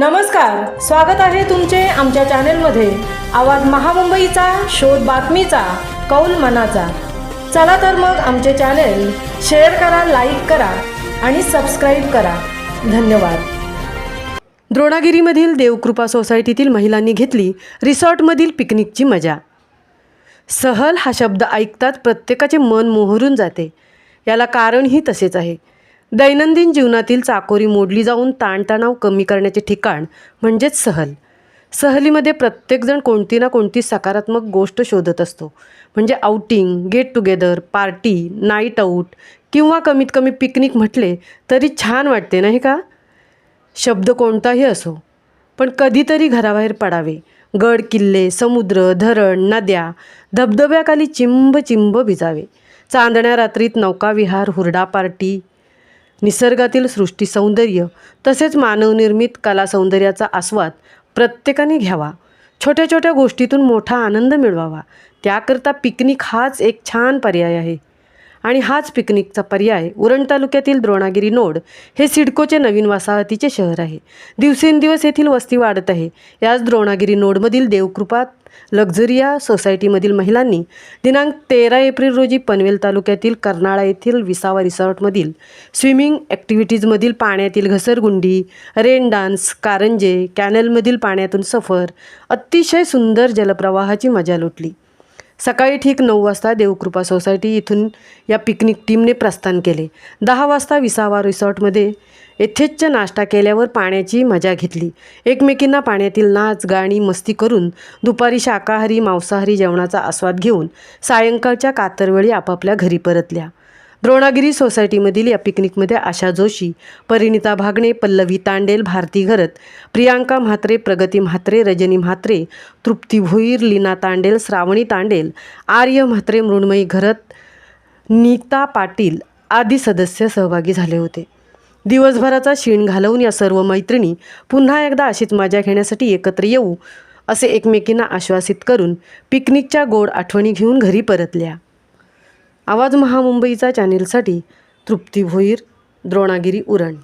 नमस्कार स्वागत आहे तुमचे आमच्या चॅनेलमध्ये. आवाज महामुंबईचा शोध बातमीचा कौल मनाचा. चला तर मग आमचे चॅनेल शेअर करा लाईक करा आणि सबस्क्राईब करा. धन्यवाद. द्रोणागिरीमधील देवकृपा सोसायटीतील महिलांनी घेतली रिसॉर्टमधील पिकनिकची मजा. सहल हा शब्द ऐकतात प्रत्येकाचे मन मोहरून जाते. याला कारणही तसेच आहे. दैनंदिन जीवनातील चाकोरी मोडली जाऊन ताणतणाव कमी करण्याचे ठिकाण म्हणजेच सहल. सहलीमध्ये प्रत्येकजण कोणती ना कोणती सकारात्मक गोष्ट शोधत असतो. म्हणजे outing get together party night out किंवा कमीत कमी पिकनिक म्हटले तरी छान वाटते नाही का? शब्द कोणताही असो पण कधीतरी घराबाहेर पडावे. गड किल्ले समुद्र धरण नद्या धबधब्याखाली चिंब चिंब भिजावे. चांदण्या रात्रीत नौकाविहार हुरडा पार्टी निसर्गातील सृष्टी सौंदर्य तसेच मानवनिर्मित कला सौंदर्याचा आस्वाद प्रत्येकाने घ्यावा. छोट्या छोट्या गोष्टीतून मोठा आनंद मिळवावा. त्याकरता पिकनिक हाच एक छान पर्याय आहे. आणि हाच पिकनिकचा पर्याय उरण तालुक्यातील द्रोणागिरी नोड हे सिडकोचे नवीन वसाहतीचे शहर आहे. दिवसेंदिवस येथील वस्ती वाढत आहे. याच द्रोणागिरी नोडमधील देवकृपात लक्झरिया सोसायटीमधील महिलांनी दिनांक तेरा एप्रिल रोजी पनवेल तालुक्यातील कर्नाळा येथील विसावा रिसॉर्टमधील स्विमिंग ॲक्टिव्हिटीजमधील पाण्यातील घसरगुंडी रेन डान्स कारंजे कॅनलमधील पाण्यातून सफर अतिशय सुंदर जलप्रवाहाची मजा लुटली. सकाळी ठीक नऊ वाजता देवकृपा सोसायटी इथून या पिकनिक टीमने प्रस्थान केले. दहा वाजता विसावा रिसॉर्टमध्ये यथेच्छ नाश्ता केल्यावर पाण्याची मजा घेतली. एकमेकींना पाण्यातील नाच गाणी मस्ती करून दुपारी शाकाहारी मांसाहारी जेवणाचा आस्वाद घेऊन सायंकाळच्या कातरवेळी आपापल्या घरी परतल्या. द्रोणागिरी सोसायटीमधील या पिकनिकमध्ये आशा जोशी परिणिता भागणे पल्लवी तांडेल भारती घरत प्रियांका म्हात्रे प्रगती म्हात्रे रजनी म्हात्रे तृप्ती भोईर लीना तांडेल श्रावणी तांडेल आर्य म्हात्रे मृण्मयी घरत नीता पाटील आदी सदस्य सहभागी झाले होते. दिवसभराचा शीण घालवून या सर्व मैत्रिणी पुन्हा एकदा अशीच मजा घेण्यासाठी एकत्र येऊ असे एकमेकींना आश्वासित करून पिकनिकच्या गोड आठवणी घेऊन घरी परतल्या. आवाज महामुंबईचा चॅनेलसाठी तृप्ती भोईर द्रोणागिरी उरण.